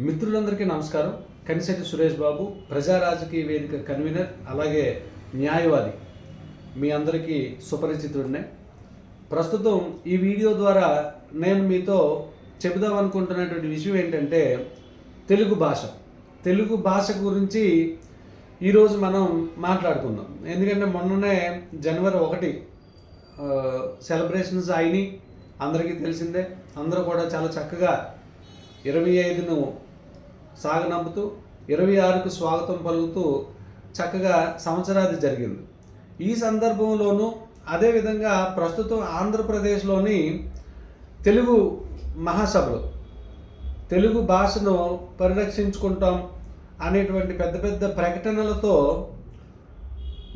మిత్రులందరికీ నమస్కారం. కనిశెట్టి సురేష్ బాబు ప్రజా రాజకీయ వేదిక కన్వీనర్ అలాగే న్యాయవాది. మీ అందరికీ సుపరిచితుడినే. ప్రస్తుతం ఈ వీడియో ద్వారా నేను మీతో చెబుదాం అనుకుంటున్నటువంటి విషయం ఏంటంటే తెలుగు భాష. తెలుగు భాష గురించి ఈరోజు మనం మాట్లాడుకుందాం. ఎందుకంటే మొన్ననే జనవరి ఒకటి సెలబ్రేషన్స్ అయినాయి. అందరికీ తెలిసిందే. అందరూ కూడా చాలా చక్కగా ఇరవై ఐదును సాగనంపుతూ ఇరవై ఆరుకు స్వాగతం పలుకుతూ చక్కగా సంవత్సరాది జరిగింది. ఈ సందర్భంలోనూ అదేవిధంగా ప్రస్తుతం ఆంధ్రప్రదేశ్లోని తెలుగు మహాసభలు తెలుగు భాషను పరిరక్షించుకుంటాం అనేటువంటి పెద్ద పెద్ద ప్రకటనలతో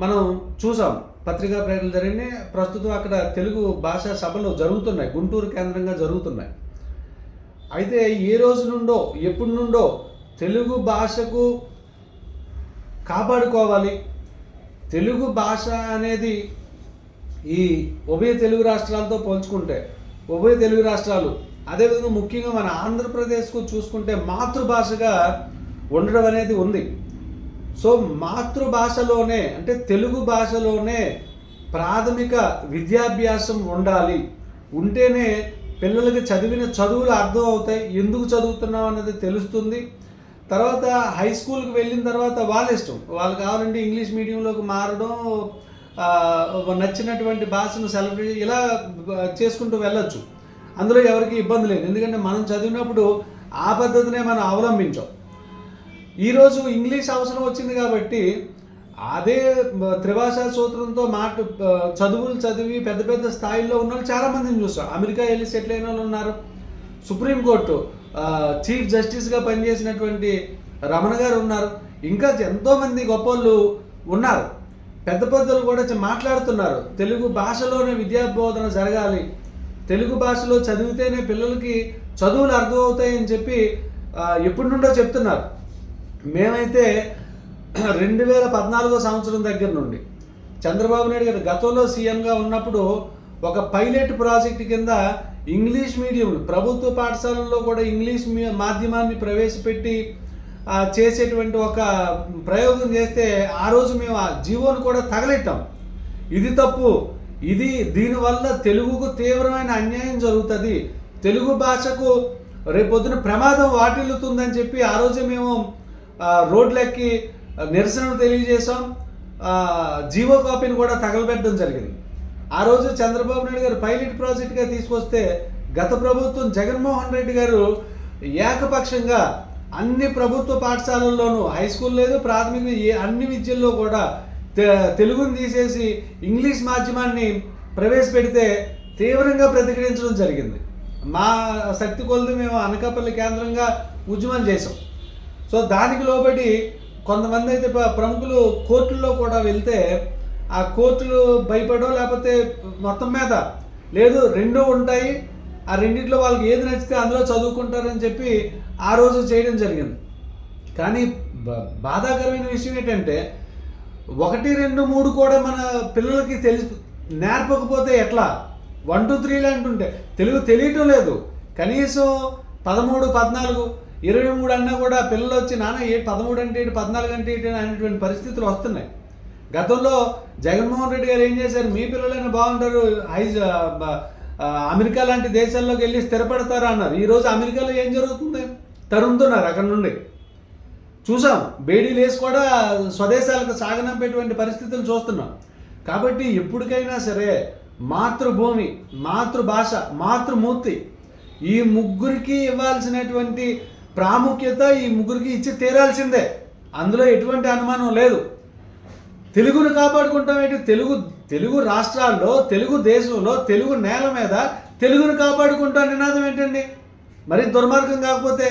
మనం చూసాం. పత్రికా ప్రకటనలు జరిగినాయి. ప్రస్తుతం అక్కడ తెలుగు భాషా సభలు జరుగుతున్నాయి. గుంటూరు కేంద్రంగా జరుగుతున్నాయి. అయితే ఏ రోజు నుండో ఎప్పటి నుండో తెలుగు భాషకు కాపాడుకోవాలి. తెలుగు భాష అనేది ఈ ఉభయ తెలుగు రాష్ట్రాలతో పోల్చుకుంటే ఉభయ తెలుగు రాష్ట్రాలు అదేవిధంగా ముఖ్యంగా మన ఆంధ్రప్రదేశ్కు చూసుకుంటే మాతృభాషగా ఉండడం అనేది ఉంది. సో మాతృభాషలోనే అంటే తెలుగు భాషలోనే ప్రాథమిక విద్యాభ్యాసం ఉండాలి. ఉంటేనే పిల్లలకి చదివిన చదువులు అర్థం అవుతాయి. ఎందుకు చదువుతున్నాం అన్నది తెలుస్తుంది. తర్వాత హై స్కూల్కి వెళ్ళిన తర్వాత వాళ్ళ ఇష్టం వాళ్ళు కావాలంటే ఇంగ్లీష్ మీడియంలోకి మారడం నచ్చినటువంటి భాషను సెలబ్రేట్ ఇలా చేసుకుంటూ వెళ్ళొచ్చు. అందులో ఎవరికి ఇబ్బంది లేదు. ఎందుకంటే మనం చదివినప్పుడు ఆ పద్ధతినే మనం అవలంబించాం. ఈరోజు ఇంగ్లీష్ అవసరం వచ్చింది కాబట్టి అదే త్రిభాషా సూత్రంతో మాట చదువులు చదివి పెద్ద పెద్ద స్థాయిలో ఉన్న వాళ్ళు చాలామందిని చూస్తాం. అమెరికా వెళ్ళి సెటిల్ అయిన వాళ్ళు ఉన్నారు. సుప్రీంకోర్టు చీఫ్ జస్టిస్గా పనిచేసినటువంటి రమణ గారు ఉన్నారు. ఇంకా ఎంతోమంది గొప్పలు ఉన్నారు. పెద్ద పెద్దలు కూడా మాట్లాడుతున్నారు. తెలుగు భాషలోనే విద్యాబోధన జరగాలి. తెలుగు భాషలో చదివితేనే పిల్లలకి చదువులు అర్థమవుతాయని చెప్పి ఎప్పటి నుండో చెప్తున్నారు. మేమైతే రెండు వేల పద్నాలుగో సంవత్సరం దగ్గర నుండి చంద్రబాబు నాయుడు గారు గతంలో సీఎంగా ఉన్నప్పుడు ఒక పైలట్ ప్రాజెక్ట్ కింద ఇంగ్లీష్ మీడియం ప్రభుత్వ పాఠశాలల్లో కూడా ఇంగ్లీష్ మాధ్యమాన్ని ప్రవేశపెట్టి చేసేటువంటి ఒక ప్రయోగం చేస్తే ఆ రోజు మేము ఆ జీవోను కూడా తగలెట్టాం. ఇది తప్పు. ఇది దీనివల్ల తెలుగుకు తీవ్రమైన అన్యాయం జరుగుతుంది. తెలుగు భాషకు రేపొద్దున ప్రమాదం వాటిల్లుతుందని చెప్పి ఆ రోజే మేము రోడ్లెక్కి నిరసనలు తెలియజేశాం. జీవో కాపీని కూడా తగలబెట్టడం జరిగింది. ఆ రోజు చంద్రబాబు నాయుడు గారు పైలట్ ప్రాజెక్ట్గా తీసుకొస్తే గత ప్రభుత్వం జగన్మోహన్ రెడ్డి గారు ఏకపక్షంగా అన్ని ప్రభుత్వ పాఠశాలల్లోనూ హై స్కూల్ లేదు ప్రాథమిక అన్ని విద్యల్లో కూడా తె- తెలుగుని తీసేసి ఇంగ్లీష్ మాధ్యమాన్ని ప్రవేశపెడితే తీవ్రంగా ప్రతిఘటించడం జరిగింది. మా శక్తి కొలది మేము అనకాపల్లి కేంద్రంగా ఉద్యమం చేసాం సో దానికి లోబడి కొంతమంది అయితే ప్రముఖులు కోర్టుల్లో కూడా వెళ్తే ఆ కోర్టులు భయపడో లేకపోతే మొత్తం మీద లేదు రెండూ ఉంటాయి. ఆ రెండిట్లో వాళ్ళకి ఏది నచ్చితే అందులో చదువుకుంటారని చెప్పి ఆ రోజు చేయడం జరిగింది. కానీ బాధాకరమైన విషయం ఏంటంటే ఒకటి రెండు మూడు కూడా మన పిల్లలకి తెలిసి నేర్పకపోతే ఎట్లా? వన్ టూ త్రీలు అంటుంటే తెలుగు తెలియటం లేదు. కనీసం పదమూడు పద్నాలుగు ఇరవై మూడు అన్నా కూడా పిల్లలు వచ్చి నాన్న ఏ పదమూడు అంటే ఏంటి పద్నాలుగు అంటే ఏంటి అనేటువంటి పరిస్థితులు వస్తున్నాయి. గతంలో జగన్మోహన్ రెడ్డి గారు ఏం చేశారు? మీ పిల్లలైనా బాగుంటారు. ఐ బ- అమెరికా లాంటి దేశాల్లోకి వెళ్ళి స్థిరపడతారు అన్నారు. ఈరోజు అమెరికాలో ఏం జరుగుతుంది? తరుముతున్నారు అక్కడ నుండి. చూసాం. బేడీలు వేసి కూడా స్వదేశాలకు సాగనంపేటువంటి పరిస్థితులు చూస్తున్నాం. కాబట్టి ఎప్పటికైనా సరే మాతృభూమి మాతృభాష మాతృమూర్తి ఈ ముగ్గురికి ఇవ్వాల్సినటువంటి ప్రాముఖ్యత ఈ ముగ్గురికి ఇచ్చి తీరాల్సిందే. అందులో ఎటువంటి అనుమానం లేదు. తెలుగును కాపాడుకుంటాం ఏంటి? తెలుగు తెలుగు రాష్ట్రాల్లో తెలుగు దేశంలో తెలుగు నేల మీద తెలుగును కాపాడుకుంటాం నినాదం ఏంటండి? మరి దుర్మార్గం కాకపోతే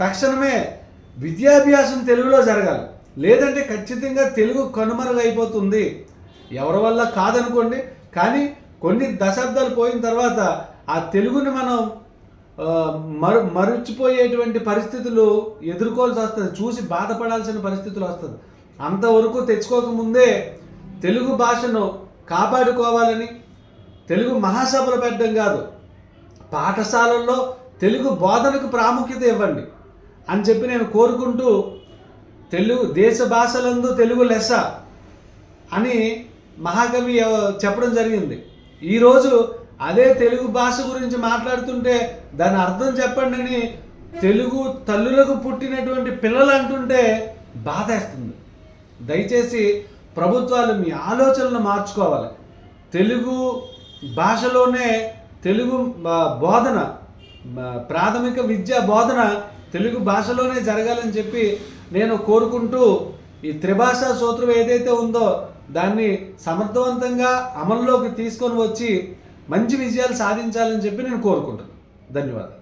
తక్షణమే విద్యాభ్యాసం తెలుగులో జరగాలి. లేదంటే ఖచ్చితంగా తెలుగు కనుమరుగైపోతుంది. ఎవరి వల్ల కాదనుకోండి కానీ కొన్ని దశాబ్దాలు పోయిన తర్వాత ఆ తెలుగుని మనం మరు మరచిపోయేటువంటి పరిస్థితులు ఎదుర్కోవాల్సి వస్తుంది. చూసి బాధపడాల్సిన పరిస్థితులు వస్తుంది. అంతవరకు తెచ్చుకోకముందే తెలుగు భాషను కాపాడుకోవాలని తెలుగు మహాసభలు పెట్టడం కాదు. పాఠశాలల్లో తెలుగు బోధనకు ప్రాముఖ్యత ఇవ్వండి అని చెప్పి నేను కోరుకుంటూ తెలుగు దేశ భాషలందు తెలుగు లెస్స అని మహాకవి చెప్పడం జరిగింది. ఈరోజు అదే తెలుగు భాష గురించి మాట్లాడుతుంటే దాని అర్థం చెప్పండి అని తెలుగు తల్లులకు పుట్టినటువంటి పిల్లలు అంటుంటే బాధేస్తుంది. దయచేసి ప్రభుత్వాలు మీ ఆలోచనలు మార్చుకోవాలి. తెలుగు భాషలోనే తెలుగు బోధన ప్రాథమిక విద్యా బోధన తెలుగు భాషలోనే జరగాలని చెప్పి నేను కోరుకుంటూ ఈ త్రిభాషా సూత్రం ఏదైతే ఉందో దాన్ని సమర్థవంతంగా అమల్లోకి తీసుకొని వచ్చి మంచి విజయాలు సాధించాలని చెప్పి నేను కోరుకుంటున్నాను. ధన్యవాదాలు.